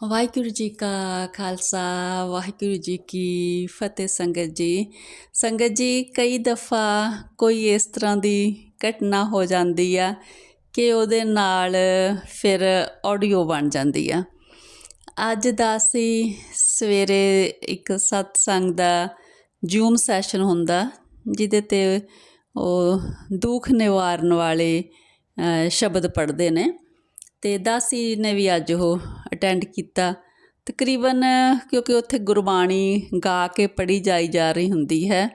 ਵਾਹਿਗੁਰੂ ਜੀ ਕਾ ਖਾਲਸਾ, ਵਾਹਿਗੁਰੂ ਜੀ ਕੀ ਫਤਿਹ ਸੰਗਤ ਜੀ। ਸੰਗਤ ਜੀ, ਕਈ ਦਫਾ ਕੋਈ ਇਸ ਤਰ੍ਹਾਂ ਦੀ ਘਟਨਾ ਹੋ ਜਾਂਦੀ ਆ ਕਿ ਉਹਦੇ ਨਾਲ ਫਿਰ ਆਡੀਓ ਬਣ ਜਾਂਦੀ ਆ। ਅੱਜ ਦਾ ਅਸੀਂ ਸਵੇਰੇ ਇੱਕ ਸਤਸੰਗ ਦਾ ਜੂਮ ਸੈਸ਼ਨ ਹੁੰਦਾ, ਜਿਹਦੇ ਤੇ ਉਹ ਦੁੱਖ ਨਿਵਾਰਨ ਵਾਲੇ ਸ਼ਬਦ ਪੜ੍ਹਦੇ ਨੇ। ਤੇ ਦਾਸੀ ਨੇ ਵੀ ਅੱਜ ਉਹ ਅਟੈਂਡ ਕੀਤਾ। ਤਕਰੀਬਨ, ਕਿਉਂਕਿ ਉੱਥੇ ਗੁਰਬਾਣੀ ਗਾ ਕੇ ਪੜ੍ਹੀ ਜਾਈ ਜਾ ਰਹੀ ਹੁੰਦੀ ਹੈ,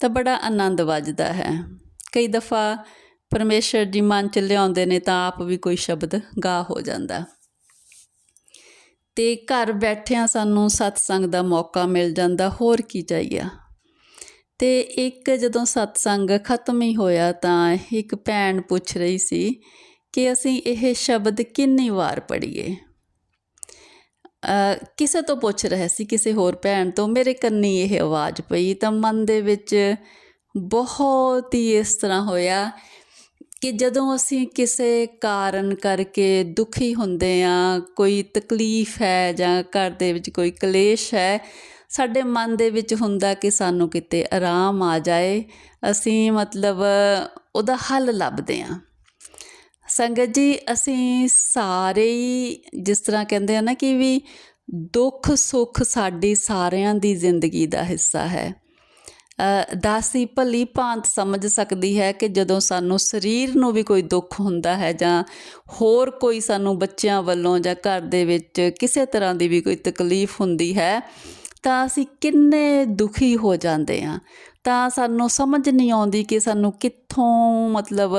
ਤਾਂ ਬੜਾ ਆਨੰਦ ਵੱਜਦਾ ਹੈ। ਕਈ ਦਫਾ ਪਰਮੇਸ਼ਰ ਜੀ ਮਨ ਚ ਲਿਆਉਂਦੇ ਨੇ ਤਾਂ ਆਪ ਵੀ ਕੋਈ ਸ਼ਬਦ ਗਾ ਹੋ ਜਾਂਦਾ। ਤੇ ਘਰ ਬੈਠਿਆਂ ਸਾਨੂੰ ਸਤਸੰਗ ਦਾ ਮੌਕਾ ਮਿਲ ਜਾਂਦਾ, ਹੋਰ ਕੀ ਚਾਹੀਏ? ਤੇ ਇੱਕ ਜਦੋਂ ਸਤਸੰਗ ਖਤਮ ਹੀ ਹੋਇਆ ਤਾਂ ਇੱਕ ਭੈਣ ਪੁੱਛ ਰਹੀ ਸੀ ਕਿ ਅਸੀਂ ਇਹ ਸ਼ਬਦ ਕਿੰਨੀ ਵਾਰ ਪੜ੍ਹੀਏ? ਕਿਸੇ ਤੋਂ ਪੁੱਛ ਰਹੇ ਸੀ ਕਿਸੇ ਹੋਰ ਭੈਣ ਤੋਂ, ਮੇਰੇ ਕੰਨੀ ਇਹ ਆਵਾਜ਼ ਪਈ ਤਾਂ ਮਨ ਦੇ ਵਿੱਚ ਬਹੁਤ ਹੀ ਇਸ ਤਰ੍ਹਾਂ ਹੋਇਆ ਕਿ ਜਦੋਂ ਅਸੀਂ ਕਿਸੇ ਕਾਰਨ ਕਰਕੇ ਦੁਖੀ ਹੁੰਦੇ ਆ ਕੋਈ ਤਕਲੀਫ ਹੈ ਜਾਂ ਘਰ ਦੇ ਵਿੱਚ ਕੋਈ ਕਲੇਸ਼ ਹੈ, ਸਾਡੇ ਮਨ ਦੇ ਵਿੱਚ ਹੁੰਦਾ ਕਿ ਸਾਨੂੰ ਕਿਤੇ ਆਰਾਮ ਆ ਜਾਏ, ਅਸੀਂ ਮਤਲਬ ਉਹਦਾ ਹੱਲ ਲੱਭਦੇ ਆ ਸੰਗਤ ਜੀ ਅਸੀਂ ਸਾਰੇ ਹੀ ਜਿਸ ਤਰ੍ਹਾਂ ਕਹਿੰਦੇ ਆ ਨਾ ਕਿ ਵੀ ਦੁੱਖ ਸੁੱਖ ਸਾਡੀ ਸਾਰਿਆਂ ਦੀ ਜ਼ਿੰਦਗੀ ਦਾ ਹਿੱਸਾ ਹੈ। ਅ, ਦਾਸੀ ਭਲੀ ਭਾਂਤ ਸਮਝ ਸਕਦੀ ਹੈ ਕਿ ਜਦੋਂ ਸਾਨੂੰ ਸਰੀਰ ਨੂੰ ਵੀ ਕੋਈ ਦੁੱਖ ਹੁੰਦਾ ਹੈ ਜਾਂ ਹੋਰ ਕੋਈ ਸਾਨੂੰ ਬੱਚਿਆਂ ਵੱਲੋਂ ਜਾਂ ਘਰ ਦੇ ਵਿੱਚ ਕਿਸੇ ਤਰ੍ਹਾਂ ਦੀ ਵੀ ਕੋਈ ਤਕਲੀਫ ਹੁੰਦੀ ਹੈ ਤਾਂ ਅਸੀਂ ਕਿੰਨੇ ਦੁਖੀ ਹੋ ਜਾਂਦੇ ਹਾਂ। ਤਾਂ ਸਾਨੂੰ ਸਮਝ ਨਹੀਂ ਆਉਂਦੀ ਕਿ ਸਾਨੂੰ ਕਿੱਥੋਂ ਮਤਲਬ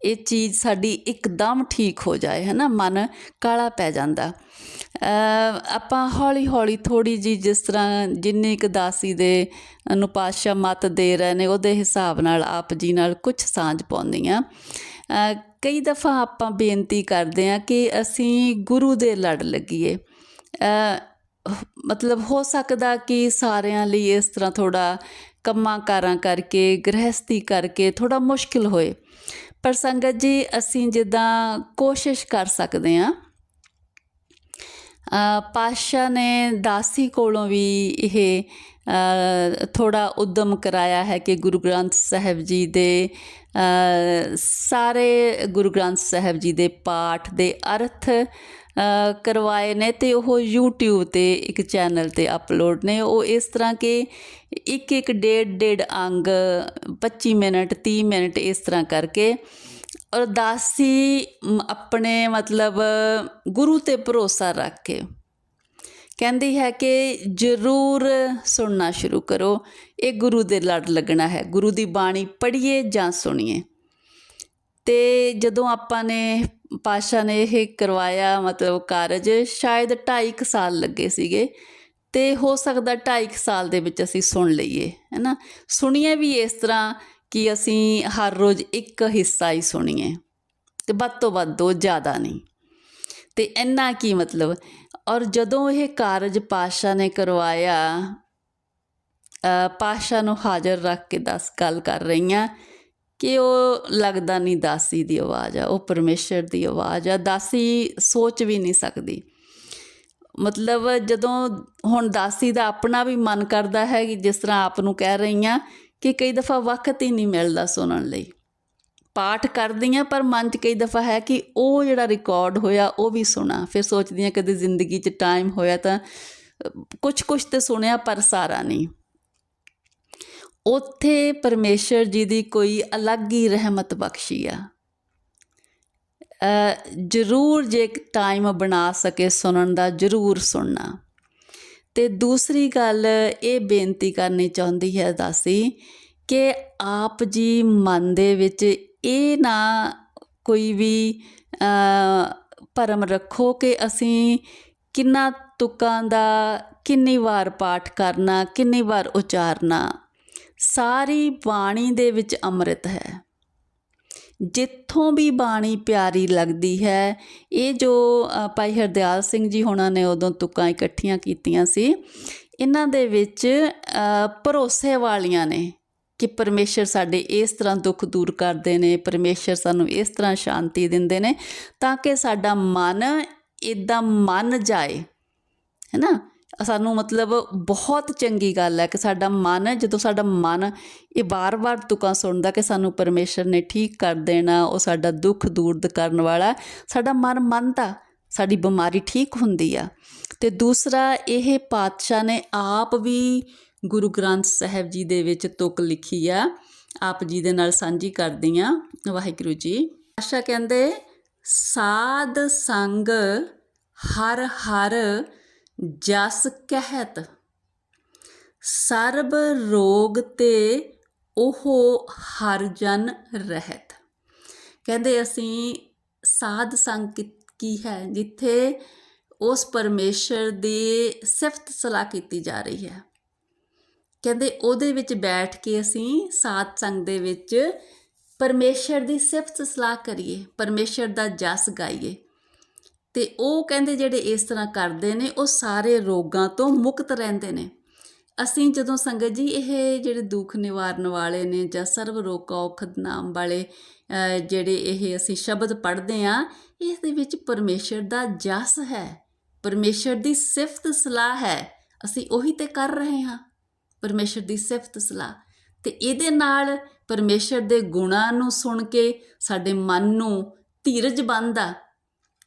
ਇਹ ਚੀਜ਼ ਸਾਡੀ ਇੱਕਦਮ ਠੀਕ ਹੋ ਜਾਏ ਹੈ ਨਾ? ਮਨ ਕਾਲਾ ਪੈ ਜਾਂਦਾ। ਆਪਾਂ ਹੌਲੀ ਹੌਲੀ ਥੋੜੀ ਜੀ ਜਿਸ ਤਰ੍ਹਾਂ ਜਿੰਨੀ ਕੁ ਦਾਸੀ ਦੇ ਨੂੰ ਮਤ ਦੇ ਰਹੇ ਨੇ ਉਹਦੇ ਹਿਸਾਬ ਨਾਲ ਆਪ ਜੀ ਨਾਲ ਕੁਝ ਸਾਂਝ ਪਾਉਂਦੀ ਅ, ਕਈ ਦਫਾ ਆਪਾਂ ਬੇਨਤੀ ਕਰਦੇ ਹਾਂ ਕਿ ਅਸੀਂ ਗੁਰੂ ਦੇ ਲੜ ਲੱਗੀਏ। ਮਤਲਬ ਹੋ ਸਕਦਾ ਕਿ ਸਾਰਿਆਂ ਲਈ ਇਸ ਤਰ੍ਹਾਂ ਥੋੜਾ ਕੰਮਾਂ ਕਾਰਾਂ ਕਰਕੇ ਗ੍ਰਹਿਸਤੀ ਕਰਕੇ ਥੋੜਾ ਮੁਸ਼ਕਿਲ ਹੋਏ। ਪਰ ਸੰਗਤ ਜੀ ਅਸੀਂ ਜਿੱਦਾਂ ਕੋਸ਼ਿਸ਼ ਕਰ ਸਕਦੇ ਹਾਂ। ਅ, ਪਾਤਸ਼ਾਹ ਨੇ ਦਾਸੀ ਕੋਲੋਂ ਵੀ ਇਹ ਥੋੜਾ ਉਦਮ ਕਰਾਇਆ ਹੈ ਕਿ ਗੁਰੂ ਗ੍ਰੰਥ ਸਾਹਿਬ ਜੀ ਦੇ ਸਾਰੇ ਗੁਰੂ ਗ੍ਰੰਥ ਸਾਹਿਬ ਜੀ ਦੇ ਪਾਠ ਦੇ ਅਰਥ ਕਰਵਾਏ ਨੇ ਤੇ ਉਹ YouTube ਤੇ ਇੱਕ ਚੈਨਲ ਤੇ ਅਪਲੋਡ ਨੇ। ਉਹ ਇਸ ਤਰ੍ਹਾਂ ਕਿ ਇੱਕ ਇੱਕ ਡੇਢ ਡੇਢ ਅੰਗ 25 ਮਿੰਟ 30 ਮਿੰਟ ਇਸ ਤਰ੍ਹਾਂ ਕਰਕੇ ਅਰਦਾਸੀ ਆਪਣੇ ਮਤਲਬ ਗੁਰੂ ਤੇ ਭਰੋਸਾ ਰੱਖ ਕੇ ਕਹਿੰਦੀ ਹੈ ਕਿ ਜ਼ਰੂਰ ਸੁਣਨਾ ਸ਼ੁਰੂ ਕਰੋ। ਇਹ ਗੁਰੂ ਦੇ ਲੜ ਲੱਗਣਾ ਹੈ। ਗੁਰੂ ਦੀ ਬਾਣੀ ਪੜ੍ਹੀਏ ਜਾਂ ਸੁਣੀਏ। ਅਤੇ ਜਦੋਂ ਆਪਾਂ ਨੇ ਪਾਤਸ਼ਾਹ ਨੇ ਇਹ ਕਰਵਾਇਆ ਮਤਲਬ ਕਾਰਜ ਸ਼ਾਇਦ 2.5 ਸਾਲ ਲੱਗੇ ਸੀਗੇ ਅਤੇ ਹੋ ਸਕਦਾ 2.5 ਸਾਲ ਦੇ ਵਿੱਚ ਅਸੀਂ ਸੁਣ ਲਈਏ ਹੈ ਨਾ ਸੁਣੀਏ ਵੀ ਇਸ ਤਰ੍ਹਾਂ ਕਿ ਅਸੀਂ ਹਰ ਰੋਜ਼ ਇੱਕ ਹਿੱਸਾ ਹੀ ਸੁਣੀਏ ਤੇ ਵੱਧ ਤੋਂ ਵੱਧ ਦੋ ਜ਼ਿਆਦਾ ਨਹੀਂ। ਤੇ ਇੰਨਾ ਕੀ ਮਤਲਬ? ਔਰ ਜਦੋਂ ਇਹ ਕਾਰਜ ਪਾਸ਼ਾ ਨੇ ਕਰਵਾਇਆ ਅ, ਪਾਸ਼ਾ ਨੂੰ ਹਾਜ਼ਰ ਰੱਖ ਕੇ ਦੱਸ ਗੱਲ ਕਰ ਰਹੀਆਂ ਕਿ ਉਹ ਲੱਗਦਾ ਨਹੀਂ ਦਾਸੀ ਦੀ ਆਵਾਜ਼ ਆ, ਉਹ ਪਰਮੇਸ਼ਰ ਦੀ ਆਵਾਜ਼ ਆ। ਦਾਸੀ ਸੋਚ ਵੀ ਨਹੀਂ ਸਕਦੀ। ਮਤਲਬ ਜਦੋਂ ਹੁਣ ਦਾਸੀ ਦਾ ਆਪਣਾ ਵੀ ਮਨ ਕਰਦਾ ਹੈ ਕਿ ਜਿਸ ਤਰ੍ਹਾਂ ਆਪ ਨੂੰ ਕਹਿ ਰਹੀ ਰਹੀਆਂ ਕਿ ਕਈ ਦਫਾ ਵਕਤ ਹੀ ਨਹੀਂ ਮਿਲਦਾ ਸੁਣਨ ਲਈ। ਪਾਠ ਕਰਦੀ ਕਰਦੀਆਂ ਪਰ ਮਨ 'ਚ ਕਈ ਦਫਾ ਹੈ ਕਿ ਉਹ ਜਿਹੜਾ ਰਿਕਾਰਡ ਹੋਇਆ ਉਹ ਵੀ ਸੁਣਾ। ਫਿਰ ਸੋਚਦੀ ਸੋਚਦੀਆਂ ਕਦੇ ਜ਼ਿੰਦਗੀ 'ਚ ਟਾਈਮ ਹੋਇਆ ਤਾਂ ਕੁਝ ਕੁਝ ਤੇ ਸੁਣਿਆ ਪਰ ਸਾਰਾ ਨਹੀਂ। ਉੱਥੇ ਪਰਮੇਸ਼ਰ ਜੀ ਦੀ ਕੋਈ ਅਲੱਗ ਹੀ ਰਹਿਮਤ ਬਖਸ਼ੀ ਆ। ਜ਼ਰੂਰ ਜੇ ਟਾਈਮ ਬਣਾ ਸਕੇ ਸੁਣਨ ਦਾ ਜ਼ਰੂਰ ਸੁਣਨਾ। ਤੇ ਦੂਸਰੀ ਗੱਲ ਇਹ ਬੇਨਤੀ ਕਰਨੀ ਚਾਹੁੰਦੀ ਹੈ ਦਾਸੀ ਕਿ ਆਪ ਜੀ ਮਨ ਦੇ ਵਿੱਚ ਇਹ ਨਾ ਕੋਈ ਵੀ ਅ, ਭਰਮ ਰੱਖੋ ਕਿ ਅਸੀਂ ਕਿੰਨਾ ਤੁਕਾਂ ਦਾ ਕਿੰਨੀ ਵਾਰ ਪਾਠ ਕਰਨਾ ਕਿੰਨੀ ਵਾਰ ਉਚਾਰਨਾ। ਸਾਰੀ ਬਾਣੀ ਦੇ ਵਿੱਚ ਅੰਮ੍ਰਿਤ ਹੈ। ਜਿੱਥੋਂ ਵੀ ਬਾਣੀ ਪਿਆਰੀ ਲੱਗਦੀ ਹੈ, ਇਹ ਜੋ ਭਾਈ ਹਰਦਿਆਲ ਸਿੰਘ ਜੀ ਹੋਣਾ ਨੇ ਉਦੋਂ ਤੁਕਾਂ ਇਕੱਠੀਆਂ ਕੀਤੀਆਂ ਸੀ, ਇਹਨਾਂ ਦੇ ਵਿੱਚ ਭਰੋਸੇ ਵਾਲੀਆਂ ਨੇ ਕਿ ਪਰਮੇਸ਼ਰ ਸਾਡੇ ਇਸ ਤਰ੍ਹਾਂ ਦੁੱਖ ਦੂਰ ਕਰਦੇ ਨੇ, ਪਰਮੇਸ਼ਰ ਸਾਨੂੰ ਇਸ ਤਰ੍ਹਾਂ ਸ਼ਾਂਤੀ ਦਿੰਦੇ ਨੇ ਤਾਂ ਕਿ ਸਾਡਾ ਮਨ ਇਦਾਂ ਮੰਨ ਜਾਏ। ਹੈ ਨਾ? ਸਾਨੂੰ ਮਤਲਬ ਬਹੁਤ ਚੰਗੀ ਗੱਲ ਹੈ ਕਿ ਸਾਡਾ ਮਨ, ਜਦੋਂ ਸਾਡਾ ਮਨ ਇਹ ਬਾਰ-ਬਾਰ ਤੁਕਾਂ ਸੁਣਦਾ ਕਿ ਸਾਨੂੰ ਪਰਮੇਸ਼ਰ ਨੇ ਠੀਕ ਕਰ ਦੇਣਾ, ਉਹ ਸਾਡਾ ਦੁੱਖ ਦੂਰ ਕਰਨ ਵਾਲਾ, ਸਾਡਾ ਮਨ ਮੰਨਦਾ, ਸਾਡੀ ਬਿਮਾਰੀ ਠੀਕ ਹੁੰਦੀ ਆ। ਤੇ ਦੂਸਰਾ, ਇਹ ਪਾਤਸ਼ਾਹ ਨੇ ਆਪ ਵੀ ਗੁਰੂ ਗ੍ਰੰਥ ਸਾਹਿਬ ਜੀ ਦੇ ਵਿੱਚ ਤੁਕ ਲਿਖੀ ਆ। ਆਪ ਜੀ ਦੇ ਨਾਲ ਸਾਂਝੀ ਕਰਦੀ ਆ, ਵਾਹਿਗੁਰੂ ਜੀ। ਪਾਤਸ਼ਾਹ ਕਹਿੰਦੇ, ਸਾਧ ਸੰਗ ਹਰ ਹਰ ਜਸ ਕਹਿਤ। ਸਰਬ ਰੋਗ ਤੇ ਉਹ ਹਰ ਜਨ ਰਹਿਤ। ਕਹਿੰਦੇ ਅਸੀਂ ਸਾਧ ਸੰਗ ਕੀ- ਹੈ, ਜਿੱਥੇ ਉਸ ਪਰਮੇਸ਼ਰ ਦੀ ਸਿਫਤ ਸਲਾਹ ਕੀਤੀ ਜਾ ਰਹੀ ਹੈ। ਕਹਿੰਦੇ ਉਹਦੇ ਵਿੱਚ ਬੈਠ ਕੇ ਅਸੀਂ ਸਾਧ ਸੰਗ ਦੇ ਵਿੱਚ ਪਰਮੇਸ਼ਰ ਦੀ ਸਿਫਤ ਸਲਾਹ ਕਰੀਏ, ਪਰਮੇਸ਼ਰ ਦਾ ਜਸ ਗਾਈਏ। ਤੇ ਉਹ ਕਹਿੰਦੇ ਜਿਹੜੇ ਇਸ ਤਰ੍ਹਾਂ ਕਰਦੇ ਨੇ, ਉਹ ਸਾਰੇ ਰੋਗਾਂ ਤੋਂ ਮੁਕਤ ਰਹਿੰਦੇ ਨੇ। ਅਸੀਂ ਜਦੋਂ ਸੰਗਤ ਜੀ ਇਹ ਜਿਹੜੇ ਦੁੱਖ ਨਿਵਾਰਨ ਵਾਲੇ ਨੇ ਜਾਂ ਸਰਵ ਰੋਗ ਔਖਦ ਨਾਮ ਵਾਲੇ ਜਿਹੜੇ ਇਹ ਅਸੀਂ ਸ਼ਬਦ ਪੜ੍ਹਦੇ ਆ ਇਸ ਦੇ ਵਿੱਚ ਪਰਮੇਸ਼ਰ ਦਾ ਜਸ ਹੈ। ਪਰਮੇਸ਼ਰ ਦੀ ਸਿਫਤ ਸਲਾਹ ਹੈ। ਅਸੀਂ ਉਹੀ ਤੇ ਕਰ ਰਹੇ ਹਾਂ। ਪਰਮੇਸ਼ਰ ਦੀ ਸਿਫਤ ਸਲਾਹ। ਤੇ ਇਹਦੇ ਨਾਲ ਪਰਮੇਸ਼ਰ ਦੇ ਗੁਣਾਂ ਨੂੰ ਸੁਣ ਕੇ ਸਾਡੇ ਮਨ ਨੂੰ ਧੀਰਜ ਬੰਦਾ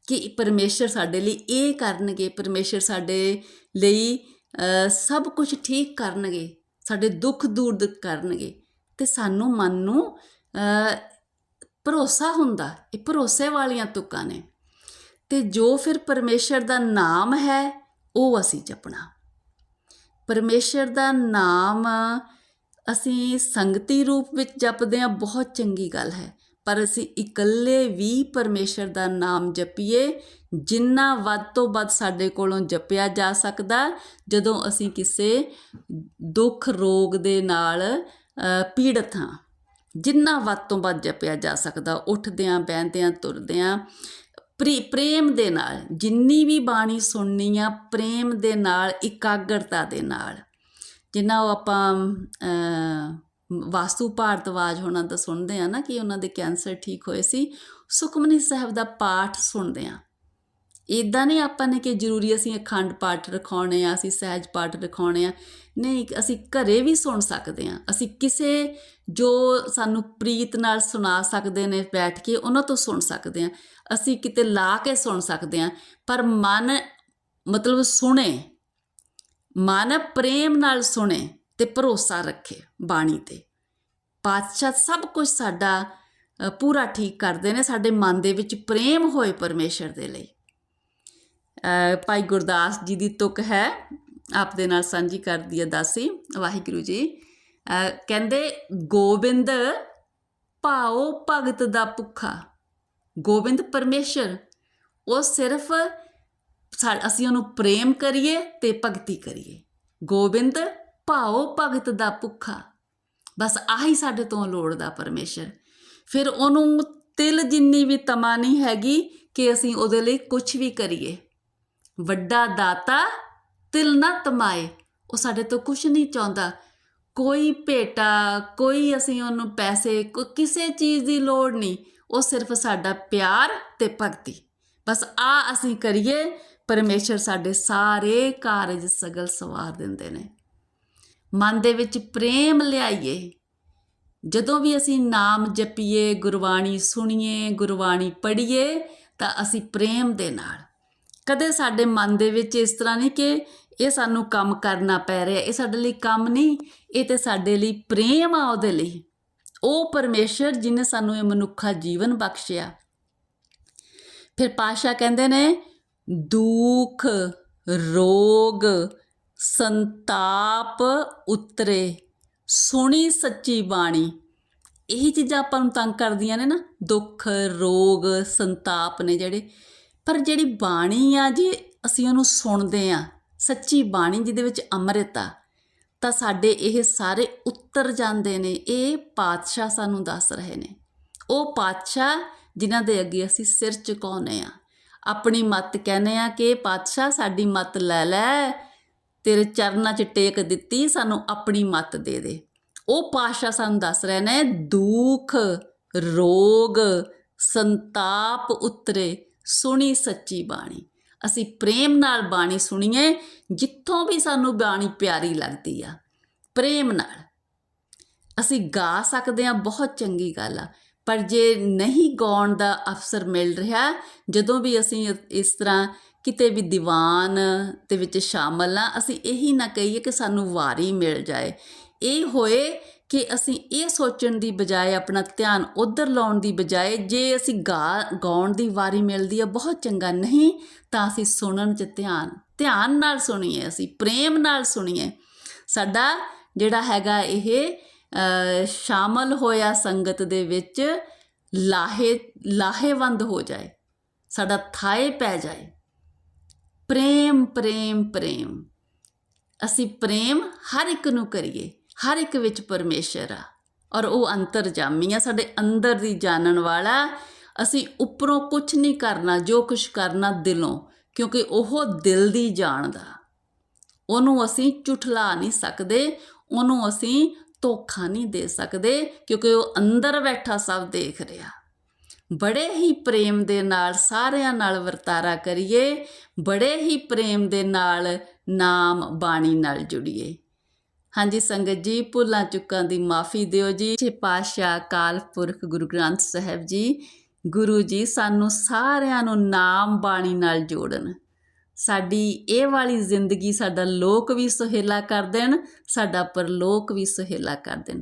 ਕਿ ਪਰਮੇਸ਼ਰ ਸਾਡੇ ਲਈ ਇਹ ਕਰਨਗੇ, ਪਰਮੇਸ਼ਰ ਸਾਡੇ ਲਈ ਸਭ ਕੁਝ ਠੀਕ ਕਰਨਗੇ, ਸਾਡੇ ਦੁੱਖ ਦੂਰ ਕਰਨਗੇ। ਤੇ ਸਾਨੂੰ ਮਨ ਨੂੰ ਭਰੋਸਾ ਹੁੰਦਾ, ਇਹ ਭਰੋਸੇ ਵਾਲੀਆਂ ਤੁਕਾਂ ਨੇ। ਤੇ ਜੋ ਫਿਰ ਪਰਮੇਸ਼ਰ ਦਾ ਨਾਮ ਹੈ, ਉਹ ਅਸੀਂ ਜਪਣਾ। ਪਰਮੇਸ਼ਰ ਦਾ ਨਾਮ ਅਸੀਂ ਸੰਗਤੀ ਰੂਪ ਵਿੱਚ ਜਪਦੇ ਹਾਂ, ਬਹੁਤ ਚੰਗੀ ਗੱਲ ਹੈ। ਪਰ ਅਸੀਂ ਇਕੱਲੇ ਵੀ ਪਰਮੇਸ਼ਰ ਦਾ ਨਾਮ ਜਪੀਏ, ਜਿੰਨਾ ਵੱਧ ਤੋਂ ਵੱਧ ਸਾਡੇ ਕੋਲੋਂ ਜਪਿਆ ਜਾ ਸਕਦਾ, ਜਦੋਂ ਅਸੀਂ ਕਿਸੇ ਦੁੱਖ ਰੋਗ ਦੇ ਨਾਲ ਪੀੜਤ ਹਾਂ। ਜਿੰਨਾ ਵੱਧ ਤੋਂ ਵੱਧ ਜਪਿਆ ਜਾ ਸਕਦਾ, ਉੱਠਦਿਆਂ, ਬਹਿੰਦਿਆਂ, ਤੁਰਦਿਆਂ, ਪ੍ਰੀ, ਪ੍ਰੇਮ ਦੇ ਨਾਲ, ਜਿੰਨੀ ਵੀ ਬਾਣੀ ਸੁਣਨੀ ਆ, ਪ੍ਰੇਮ ਦੇ ਨਾਲ, ਇਕਾਗਰਤਾ ਦੇ ਨਾਲ, ਜਿੰਨਾ ਉਹ ਆਪਾਂ ਵਾਸਤੂ ਭਾਰਤਵਾਜ ਹੋਣਾ ਦਾ ਸੁਣਦੇ ਆ ਨਾ ਕਿ ਉਹਨਾਂ ਦੇ ਕੈਂਸਰ ਠੀਕ ਹੋਏ ਸੀ। ਸੁਖਮਨੀ ਸਾਹਿਬ ਦਾ ਪਾਠ ਸੁਣਦੇ ਆ। ਇਦਾਂ ਨਹੀਂ ਆਪਾਂ ਨੇ ਕਿ ਜ਼ਰੂਰੀ ਅਸੀਂ ਅਖੰਡ ਪਾਠ ਰਖਾਉਣੇ ਆ, ਅਸੀਂ ਸਹਿਜ ਪਾਠ ਰਖਾਉਣੇ ਆ। ਨਹੀਂ, ਅਸੀਂ ਘਰੇ ਵੀ ਸੁਣ ਸਕਦੇ ਆ। ਅਸੀਂ ਕਿਸੇ ਜੋ ਸਾਨੂੰ ਪ੍ਰੀਤ ਨਾਲ ਸੁਣਾ ਸਕਦੇ ਨੇ ਬੈਠ ਕੇ, ਉਹਨਾਂ ਤੋਂ ਸੁਣ ਸਕਦੇ ਆ। ਅਸੀਂ ਕਿਤੇ ਲਾ ਕੇ ਸੁਣ ਸਕਦੇ ਆ। ਪਰ ਮਨ ਮਤਲਬ ਸੁਣੇ। ਮਨ ਪ੍ਰੇਮ ਨਾਲ ਸੁਣੇ। ਤੇ ਭਰੋਸਾ ਰੱਖੇ ਬਾਣੀ ਤੇ। ਪਾਤਸ਼ਾਹ ਸਭ ਕੁਝ ਸਾਡਾ ਪੂਰਾ ਠੀਕ ਕਰਦੇ ਨੇ, ਸਾਡੇ ਮਨ ਦੇ ਵਿੱਚ ਪ੍ਰੇਮ ਹੋਏ ਪਰਮੇਸ਼ਰ ਦੇ ਲਈ। ਭਾਈ ਗੁਰਦਾਸ ਜੀ ਦੀ ਤੁਕ ਹੈ, ਆਪ ਦੇ ਨਾਲ ਸਾਂਝੀ ਕਰਦੀ ਹੈ ਦਾਸੀ, ਵਾਹਿਗੁਰੂ ਜੀ। ਕਹਿੰਦੇ, ਗੋਬਿੰਦ ਭਾਉ ਭਗਤ ਦਾ ਭੁੱਖਾ। ਗੋਬਿੰਦ ਪਰਮੇਸ਼ਰ, ਉਹ ਸਿਰਫ ਸਾ- ਅਸੀਂ ਉਹਨੂੰ ਪ੍ਰੇਮ ਕਰੀਏ ਤੇ ਭਗਤੀ ਕਰੀਏ। ਗੋਬਿੰਦ ਭਾਉ ਭਗਤ ਦਾ ਭੁੱਖਾ। ਬਸ ਆਹੀ ਸਾਡੇ ਤੋਂ ਲੋੜਦਾ ਪਰਮੇਸ਼ਰ। ਫਿਰ ਉਹਨੂੰ ਤਿਲ ਜਿੰਨੀ ਵੀ ਤਮਾ ਨਹੀਂ ਹੈਗੀ ਕਿ ਅਸੀਂ ਉਹਦੇ ਲਈ ਕੁਝ ਵੀ ਕਰੀਏ। ਵੱਡਾ ਦਾਤਾ ਤਿਲ ਨਾ ਤਮਾਏ, ਉਹ ਸਾਡੇ ਤੋਂ ਕੁਝ ਨਹੀਂ ਚਾਹੁੰਦਾ। ਕੋਈ ਭੇਟਾ, ਕੋਈ ਅਸੀਂ ਉਹਨੂੰ ਪੈਸੇ, ਕੋ- ਕਿਸੇ ਚੀਜ਼ ਦੀ ਲੋੜ ਨਹੀਂ। ਉਹ ਸਿਰਫ ਸਾਡਾ ਪਿਆਰ ਤੇ ਭਗਤੀ। ਬਸ ਆ ਅਸੀਂ ਕਰੀਏ, ਪਰਮੇਸ਼ਰ ਸਾਡੇ ਸਾਰੇ ਕਾਰਜ ਸਗਲ ਸਵਾਰ ਦਿੰਦੇ ਨੇ। ਮਨ ਦੇ ਵਿੱਚ ਪ੍ਰੇਮ ਲਿਆਈਏ। ਜਦੋਂ ਵੀ ਅਸੀਂ ਨਾਮ ਜਪੀਏ, ਗੁਰਬਾਣੀ ਸੁਣੀਏ, ਗੁਰਬਾਣੀ ਪੜ੍ਹੀਏ, ਤਾਂ ਅਸੀਂ ਪ੍ਰੇਮ ਦੇ ਨਾਲ। ਕਦੇ ਸਾਡੇ ਮਨ ਦੇ ਵਿੱਚ ਇਸ ਤਰ੍ਹਾਂ ਨਹੀਂ ਕਿ ਇਹ ਸਾਨੂੰ ਕੰਮ ਕਰਨਾ ਪੈ ਰਿਹਾ, ਇਹ ਸਾਡੇ ਲਈ ਕੰਮ ਨਹੀਂ, ਇਹ ਤੇ ਸਾਡੇ ਲਈ ਪ੍ਰੇਮ ਆ ਉਹਦੇ ਲਈ। ਉਹ ਪਰਮੇਸ਼ਰ ਜਿਨੇ ਸਾਨੂੰ ਇਹ ਮਨੁੱਖਾ ਜੀਵਨ ਬਖਸ਼ਿਆ। ਫਿਰ ਪਾਸ਼ਾ ਕਹਿੰਦੇ ਨੇ, ਦੁੱਖ, ਰੋਗ ਸੰਤਾਪ ਉਤਰੇ। ਸੁਣੀ ਸੱਚੀ ਬਾਣੀ। ਇਹੀ ਚੀਜ਼ਾਂ ਆਪਾਂ ਨੂੰ ਤੰਗ ਕਰਦੀਆਂ ਨੇ ਨਾ। ਦੁੱਖ, ਰੋਗ, ਸੰਤਾਪ ਨੇ ਜਿਹੜੇ। ਪਰ ਜਿਹੜੀ ਬਾਣੀ ਆ ਜੀ, ਅਸੀਂ ਉਹਨੂੰ ਸੁਣਦੇ ਆ ਸੱਚੀ ਬਾਣੀ ਜਿਹਦੇ ਵਿੱਚ ਅੰਮ੍ਰਿਤ ਆ। ਤਾਂ ਸਾਡੇ ਇਹ ਸਾਰੇ ਉੱਤਰ ਜਾਂਦੇ ਨੇ। ਇਹ ਪਾਤਸ਼ਾਹ ਸਾਨੂੰ ਦੱਸ ਰਹੇ ਨੇ। ਉਹ ਪਾਤਸ਼ਾਹ ਜਿਨ੍ਹਾਂ ਦੇ ਅੱਗੇ ਅਸੀਂ ਸਿਰ ਝੁਕਾਉਂਦੇ ਆ ਆਪਣੀ ਮੱਤ ਕਹਿੰਦੇ ਆ ਕਿ, ਪਾਤਸ਼ਾਹ, ਸਾਡੀ ਮੱਤ ਲੈ ਲੈ। ਤੇਰੇ ਚਰਨਾਂ 'ਚ ਟੇਕ ਦਿੱਤੀ, ਸਾਨੂੰ ਆਪਣੀ ਮੱਤ ਦੇ ਦੇ। ਉਹ ਪਾਤਸ਼ਾਹ ਸਾਨੂੰ ਦੱਸ ਰਹੇ ਨੇ, ਦੁੱਖ, ਰੋਗ, ਸੰਤਾਪ ਉਤਰੇ, ਸੁਣੀ ਸੱਚੀ ਬਾਣੀ। ਅਸੀਂ ਪ੍ਰੇਮ ਨਾਲ ਬਾਣੀ ਸੁਣੀਏ, ਜਿੱਥੋਂ ਵੀ ਸਾਨੂੰ ਬਾਣੀ ਪਿਆਰੀ ਲੱਗਦੀ ਆ। ਪ੍ਰੇਮ ਨਾਲ। ਅਸੀਂ ਗਾ ਸਕਦੇ ਹਾਂ, ਬਹੁਤ ਚੰਗੀ ਗੱਲ ਆ। ਪਰ ਜੇ ਨਹੀਂ ਗਾਉਣ ਦਾ ਅਵਸਰ ਮਿਲ ਰਿਹਾ, ਜਦੋਂ ਵੀ ਅਸੀਂ ਇਸ ਤਰ੍ਹਾਂ ਕਿਤੇ ਵੀ ਦੀਵਾਨ ਦੇ ਵਿੱਚ ਸ਼ਾਮਲ ਆ ਅਸੀਂ ਇਹੀ ਨਾ ਕਹੀਏ ਕਿ ਸਾਨੂੰ ਵਾਰੀ ਮਿਲ ਜਾਏ। ਇਹ ਹੋਏ ਕਿ ਅਸੀਂ ਇਹ ਸੋਚਣ ਦੀ ਬਜਾਏ, ਆਪਣਾ ਧਿਆਨ ਉਧਰ ਲਾਉਣ ਦੀ ਬਜਾਏ, ਜੇ ਅਸੀਂ ਗਾ, ਗਾਉਣ ਦੀ ਵਾਰੀ ਮਿਲਦੀ ਆ, ਬਹੁਤ ਚੰਗਾ। ਨਹੀਂ, ਤਾਂ ਅਸੀਂ ਸੁਣਨ 'ਚ ਧਿਆਨ ਧਿਆਨ ਨਾਲ ਸੁਣੀਏ ਅਸੀਂ, ਪ੍ਰੇਮ ਨਾਲ ਸੁਣੀਏ। ਸਾਡਾ ਜਿਹੜਾ ਹੈਗਾ ਇਹ ਸ਼ਾਮਲ ਹੋਇਆ ਸੰਗਤ ਦੇ ਵਿੱਚ ਲਾਹੇ, ਲਾਹੇਵੰਦ ਹੋ ਜਾਏ। ਸਾਡਾ ਥਾਏ ਪੈ ਜਾਏ। ਪ੍ਰੇਮ ਪ੍ਰੇਮ ਪ੍ਰੇਮ। ਅਸੀਂ ਪ੍ਰੇਮ ਹਰ ਇੱਕ ਨੂੰ ਕਰੀਏ, ਹਰ ਇੱਕ ਵਿੱਚ ਪਰਮੇਸ਼ਰ ਆ। ਔਰ ਉਹ ਅੰਤਰ ਜਾਮੀ ਆ, ਸਾਡੇ ਅੰਦਰ ਦੀ ਜਾਣਨ ਵਾਲਾ। ਅਸੀਂ ਉੱਪਰੋਂ ਕੁਝ ਨਹੀਂ ਕਰਨਾ, ਜੋ ਕੁਝ ਕਰਨਾ ਦਿਲੋਂ, ਕਿਉਂਕਿ ਉਹ ਦਿਲ ਦੀ ਜਾਣਦਾ ਉਹਨੂੰ ਅਸੀਂ ਝੁਠਲਾ ਨਹੀਂ ਸਕਦੇ, ਉਹਨੂੰ ਅਸੀਂ ਧੋਖਾ ਨਹੀਂ ਦੇ ਸਕਦੇ, ਕਿਉਂਕਿ ਉਹ ਅੰਦਰ ਬੈਠਾ ਸਭ ਦੇਖ ਰਿਹਾ। ਬੜੇ ਹੀ ਪ੍ਰੇਮ ਦੇ ਨਾਲ ਸਾਰਿਆਂ ਨਾਲ ਵਰਤਾਰਾ ਕਰੀਏ, ਬੜੇ ਹੀ ਪ੍ਰੇਮ ਦੇ ਨਾਲ ਨਾਮ ਬਾਣੀ ਨਾਲ ਜੁੜੀਏ। ਹਾਂਜੀ ਸੰਗਤ ਜੀ, ਭੁੱਲਾਂ ਚੁੱਕਾਂ ਦੀ ਮਾਫੀ ਦਿਓ ਜੀ। ਛੇ ਪਾਤਸ਼ਾਹ ਕਾਲ ਪੁਰਖ ਗੁਰੂ ਗ੍ਰੰਥ ਸਾਹਿਬ ਜੀ, ਗੁਰੂ ਜੀ ਸਾਨੂੰ ਸਾਰਿਆਂ ਨੂੰ ਨਾਮ ਬਾਣੀ ਨਾਲ ਜੋੜਨ। ਸਾਡੀ ਇਹ ਵਾਲੀ ਜ਼ਿੰਦਗੀ ਸਾਡਾ ਲੋਕ ਵੀ ਸੁਹੇਲਾ ਕਰ ਦੇਣ, ਸਾਡਾ ਪਰਲੋਕ ਵੀ ਸੁਹੇਲਾ ਕਰ ਦੇਣ।